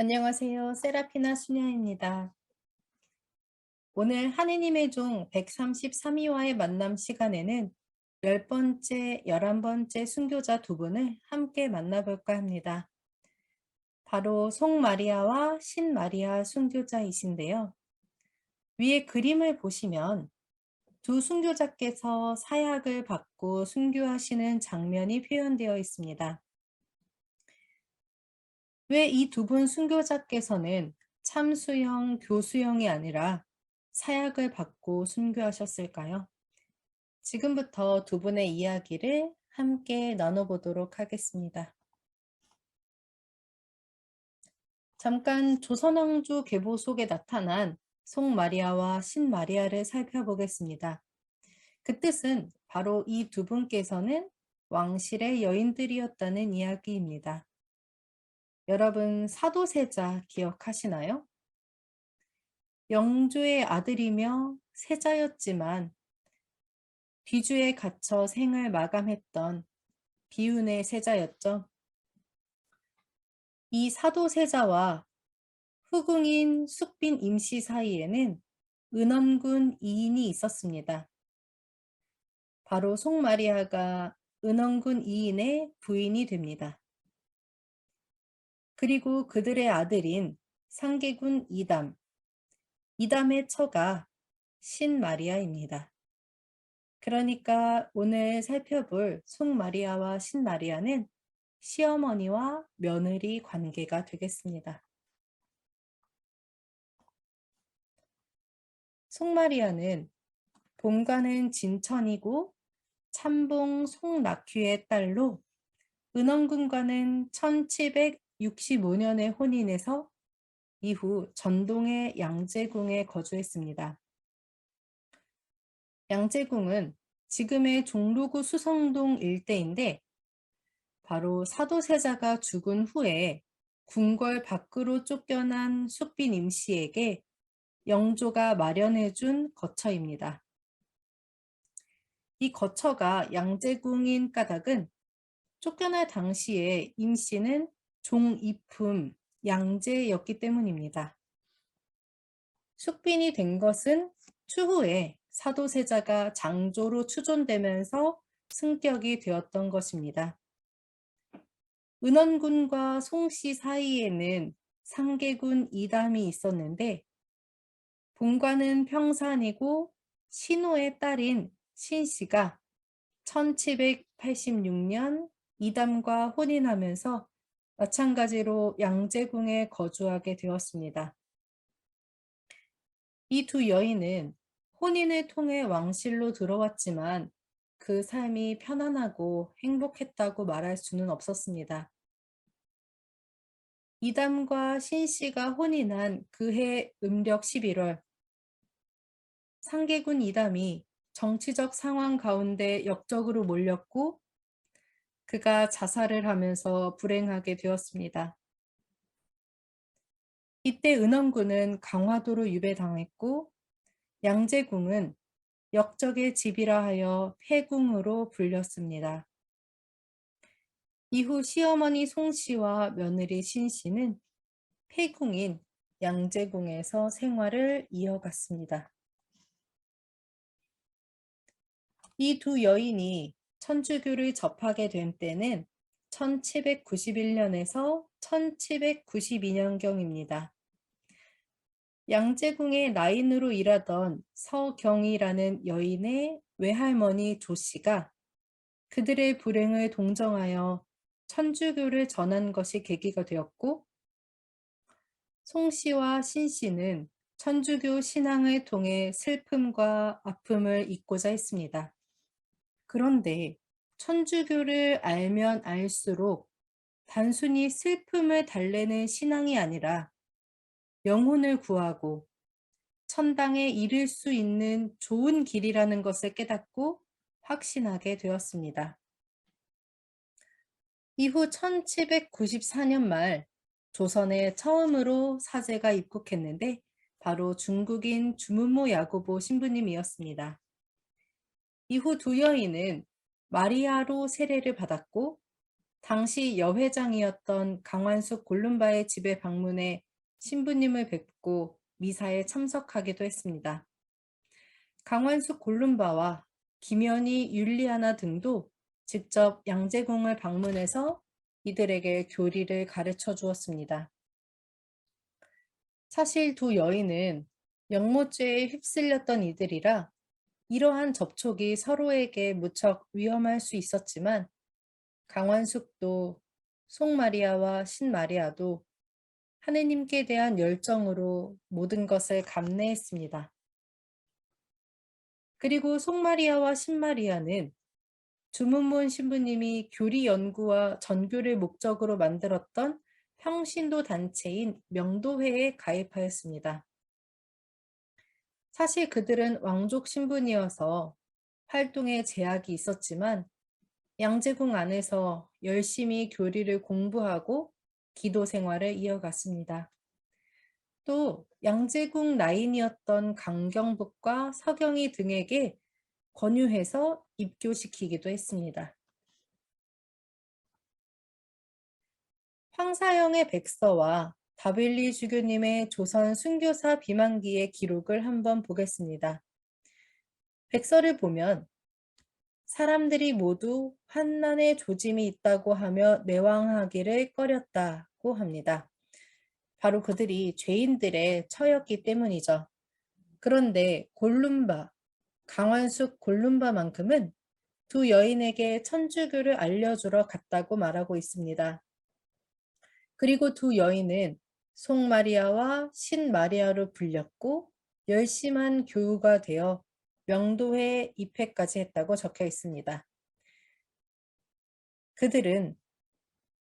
안녕하세요. 세라피나 수녀입니다. 오늘 하느님의 종 133위와의 만남 시간에는 열 번째, 열한 번째 순교자 두 분을 함께 만나볼까 합니다. 바로 송마리아와 신마리아 순교자이신데요. 위에 그림을 보시면 두 순교자께서 사약을 받고 순교하시는 장면이 표현되어 있습니다. 왜 이 두 분 순교자께서는 참수형, 교수형이 아니라 사약을 받고 순교하셨을까요? 지금부터 두 분의 이야기를 함께 나눠보도록 하겠습니다. 잠깐 조선왕조 계보 속에 나타난 송마리아와 신마리아를 살펴보겠습니다. 그 뜻은 바로 이 두 분께서는 왕실의 여인들이었다는 이야기입니다. 여러분 사도세자 기억하시나요? 영주의 아들이며 세자였지만 귀주에 갇혀 생을 마감했던 비운의 세자였죠. 이 사도세자와 후궁인 숙빈 임씨 사이에는 은원군 이인이 있었습니다. 바로 송마리아가 은원군 이인의 부인이 됩니다. 그리고 그들의 아들인 상계군 이담, 이담의 처가 신마리아입니다. 그러니까 오늘 살펴볼 송마리아와 신마리아는 시어머니와 며느리 관계가 되겠습니다. 송마리아는 본가는 진천이고 참봉 송낙휘의 딸로 은원군과는 1765년에 혼인해서 이후 전동의 양재궁에 거주했습니다. 양재궁은 지금의 종로구 수성동 일대인데 바로 사도세자가 죽은 후에 궁궐 밖으로 쫓겨난 숙빈 임씨에게 영조가 마련해준 거처입니다. 이 거처가 양재궁인 까닭은 쫓겨날 당시에 임씨는 종이품 양제였기 때문입니다. 숙빈이 된 것은 추후에 사도세자가 장조로 추존되면서 승격이 되었던 것입니다. 은원군과 송씨 사이에는 상계군 이담이 있었는데 본관은 평산이고 신호의 딸인 신씨가 1786년 이담과 혼인하면서 마찬가지로 양재궁에 거주하게 되었습니다. 이 두 여인은 혼인을 통해 왕실로 들어왔지만 그 삶이 편안하고 행복했다고 말할 수는 없었습니다. 이담과 신씨가 혼인한 그해 음력 11월, 상계군 이담이 정치적 상황 가운데 역적으로 몰렸고 그가 자살을 하면서 불행하게 되었습니다. 이때 은원군은 강화도로 유배당했고 양재궁은 역적의 집이라 하여 폐궁으로 불렸습니다. 이후 시어머니 송씨와 며느리 신씨는 폐궁인 양재궁에서 생활을 이어갔습니다. 이 두 여인이 천주교를 접하게 된 때는 1791년에서 1792년경입니다. 양재궁의 나인으로 일하던 서경이라는 여인의 외할머니 조씨가 그들의 불행을 동정하여 천주교를 전한 것이 계기가 되었고 송씨와 신씨는 천주교 신앙을 통해 슬픔과 아픔을 잊고자 했습니다. 그런데 천주교를 알면 알수록 단순히 슬픔을 달래는 신앙이 아니라 영혼을 구하고 천당에 이를 수 있는 좋은 길이라는 것을 깨닫고 확신하게 되었습니다. 이후 1794년 말 조선에 처음으로 사제가 입국했는데 바로 중국인 주문모 야고보 신부님이었습니다. 이후 두 여인은 마리아로 세례를 받았고 당시 여회장이었던 강완숙 골룸바의 집에 방문해 신부님을 뵙고 미사에 참석하기도 했습니다. 강완숙 골룸바와 김연희, 율리아나 등도 직접 양재궁을 방문해서 이들에게 교리를 가르쳐 주었습니다. 사실 두 여인은 영모죄에 휩쓸렸던 이들이라 이러한 접촉이 서로에게 무척 위험할 수 있었지만 강완숙도 송마리아와 신마리아도 하느님께 대한 열정으로 모든 것을 감내했습니다. 그리고 송마리아와 신마리아는 주문문 신부님이 교리 연구와 전교를 목적으로 만들었던 평신도 단체인 명도회에 가입하였습니다. 사실 그들은 왕족 신분이어서 활동에 제약이 있었지만 양재궁 안에서 열심히 교리를 공부하고 기도 생활을 이어갔습니다. 또 양재궁 라인이었던 강경북과 서경희 등에게 권유해서 입교시키기도 했습니다. 황사영의 백서와 다빌리 주교님의 조선 순교사 비만기의 기록을 한번 보겠습니다. 백서를 보면 사람들이 모두 환난의 조짐이 있다고 하며 내왕하기를 꺼렸다고 합니다. 바로 그들이 죄인들의 처였기 때문이죠. 그런데 골룸바, 강완숙 골룸바만큼은 두 여인에게 천주교를 알려주러 갔다고 말하고 있습니다. 그리고 두 여인은 송마리아와 신마리아로 불렸고 열심한 교우가 되어 명도회 입회까지 했다고 적혀 있습니다. 그들은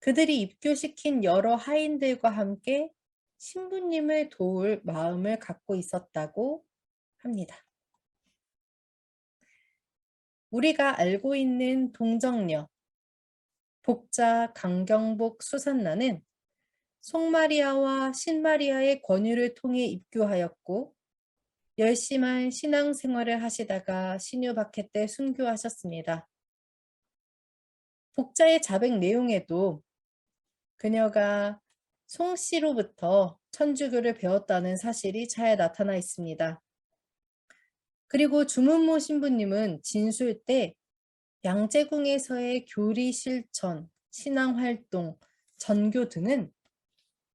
그들이 입교시킨 여러 하인들과 함께 신부님을 도울 마음을 갖고 있었다고 합니다. 우리가 알고 있는 동정녀, 복자 강경복 수산나는 송마리아와 신마리아의 권유를 통해 입교하였고 열심한 신앙생활을 하시다가 신유박해 때 순교하셨습니다. 복자의 자백 내용에도 그녀가 송씨로부터 천주교를 배웠다는 사실이 잘 나타나 있습니다. 그리고 주문모 신부님은 진술 때 양재궁에서의 교리 실천, 신앙활동, 전교 등은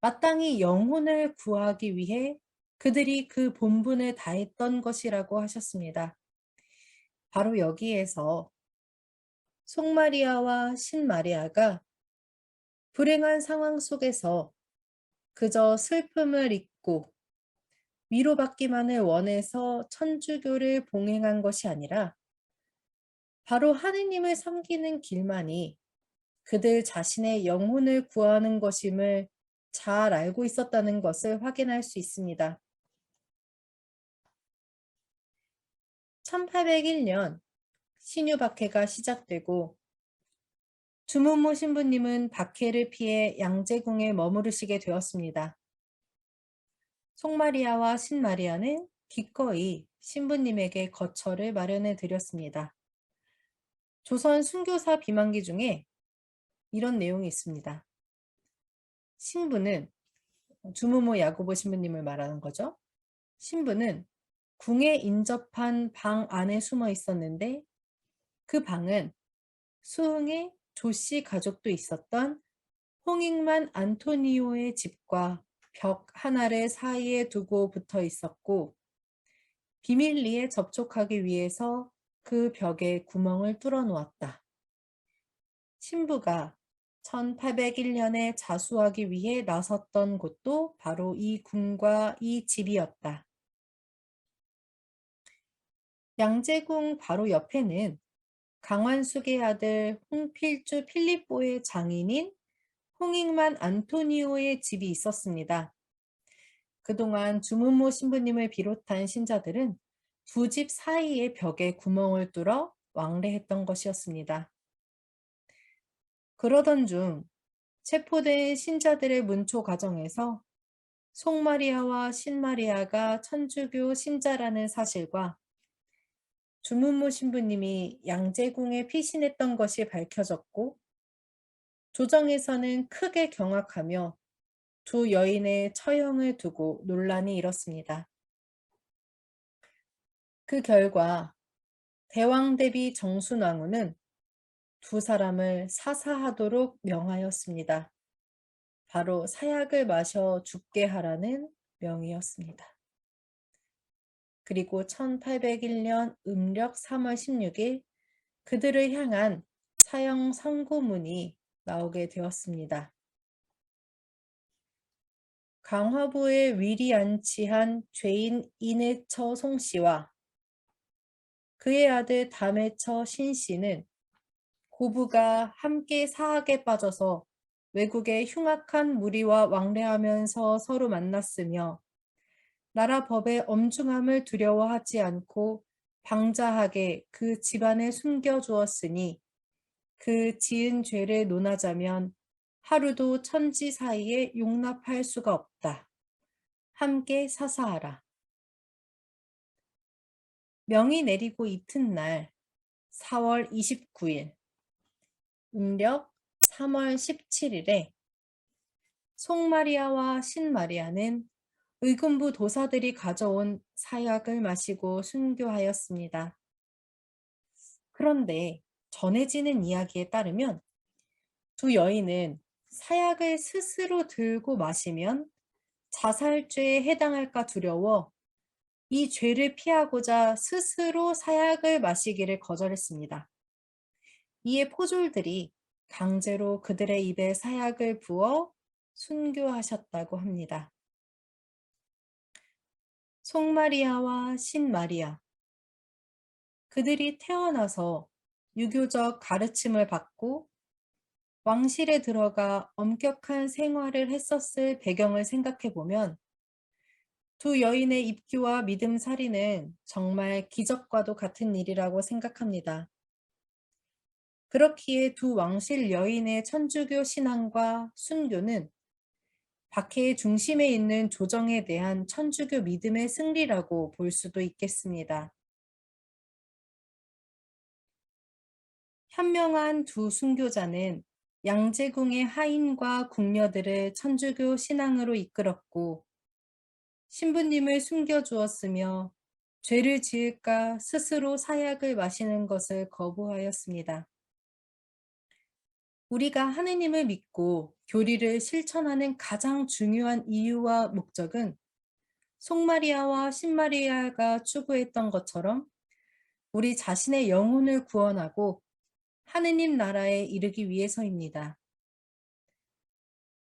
마땅히 영혼을 구하기 위해 그들이 그 본분을 다했던 것이라고 하셨습니다. 바로 여기에서 송마리아와 신마리아가 불행한 상황 속에서 그저 슬픔을 잊고 위로받기만을 원해서 천주교를 봉행한 것이 아니라 바로 하느님을 섬기는 길만이 그들 자신의 영혼을 구하는 것임을 잘 알고 있었다는 것을 확인할 수 있습니다. 1801년 신유박해가 시작되고 주문모 신부님은 박해를 피해 양재궁에 머무르시게 되었습니다. 송마리아와 신마리아는 기꺼이 신부님에게 거처를 마련해 드렸습니다. 조선 순교사 비만기 중에 이런 내용이 있습니다. 신부는 주무모 야고보 신부님을 말하는 거죠. 신부는 궁에 인접한 방 안에 숨어 있었는데 그 방은 수흥의 조씨 가족도 있었던 홍익만 안토니오의 집과 벽 하나를 사이에 두고 붙어 있었고 비밀리에 접촉하기 위해서 그 벽에 구멍을 뚫어 놓았다. 신부가 1801년에 자수하기 위해 나섰던 곳도 바로 이 궁과 이 집이었다. 양재궁 바로 옆에는 강완숙의 아들 홍필주 필리뽀의 장인인 홍익만 안토니오의 집이 있었습니다. 그동안 주문모 신부님을 비롯한 신자들은 두 집 사이의 벽에 구멍을 뚫어 왕래했던 것이었습니다. 그러던 중 체포된 신자들의 문초 과정에서 송마리아와 신마리아가 천주교 신자라는 사실과 주문모 신부님이 양재궁에 피신했던 것이 밝혀졌고 조정에서는 크게 경악하며 두 여인의 처형을 두고 논란이 일었습니다. 그 결과 대왕 대비 정순왕후는 두 사람을 사사하도록 명하였습니다. 바로 사약을 마셔 죽게 하라는 명이었습니다. 그리고 1801년 음력 3월 16일 그들을 향한 사형 선고문이 나오게 되었습니다. 강화부에 위리안치한 죄인 이내처 송씨와 그의 아들 담해처 신씨는 고부가 함께 사학에 빠져서 외국의 흉악한 무리와 왕래하면서 서로 만났으며 나라 법의 엄중함을 두려워하지 않고 방자하게 그 집안에 숨겨주었으니 그 지은 죄를 논하자면 하루도 천지 사이에 용납할 수가 없다. 함께 사사하라. 명이 내리고 이튿날 4월 29일 음력 3월 17일에 송마리아와 신마리아는 의군부 도사들이 가져온 사약을 마시고 순교하였습니다. 그런데 전해지는 이야기에 따르면 두 여인은 사약을 스스로 들고 마시면 자살죄에 해당할까 두려워 이 죄를 피하고자 스스로 사약을 마시기를 거절했습니다. 이에 포졸들이 강제로 그들의 입에 사약을 부어 순교하셨다고 합니다. 송마리아와 신마리아 그들이 태어나서 유교적 가르침을 받고 왕실에 들어가 엄격한 생활을 했었을 배경을 생각해 보면 두 여인의 입기와 믿음 살이는 정말 기적과도 같은 일이라고 생각합니다. 그렇기에 두 왕실 여인의 천주교 신앙과 순교는 박해의 중심에 있는 조정에 대한 천주교 믿음의 승리라고 볼 수도 있겠습니다. 현명한 두 순교자는 양제궁의 하인과 궁녀들을 천주교 신앙으로 이끌었고 신부님을 숨겨주었으며 죄를 지을까 스스로 사약을 마시는 것을 거부하였습니다. 우리가 하느님을 믿고 교리를 실천하는 가장 중요한 이유와 목적은 송마리아와 신마리아가 추구했던 것처럼 우리 자신의 영혼을 구원하고 하느님 나라에 이르기 위해서입니다.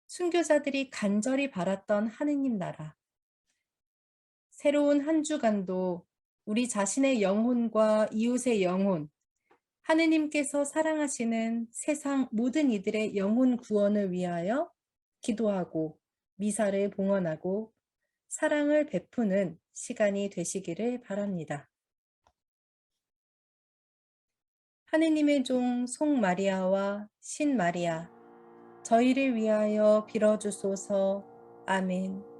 순교자들이 간절히 바랐던 하느님 나라. 새로운 한 주간도 우리 자신의 영혼과 이웃의 영혼, 하느님께서 사랑하시는 세상 모든 이들의 영혼 구원을 위하여 기도하고 미사를 봉헌하고 사랑을 베푸는 시간이 되시기를 바랍니다. 하느님의 종 송마리아와 신마리아 저희를 위하여 빌어주소서 아멘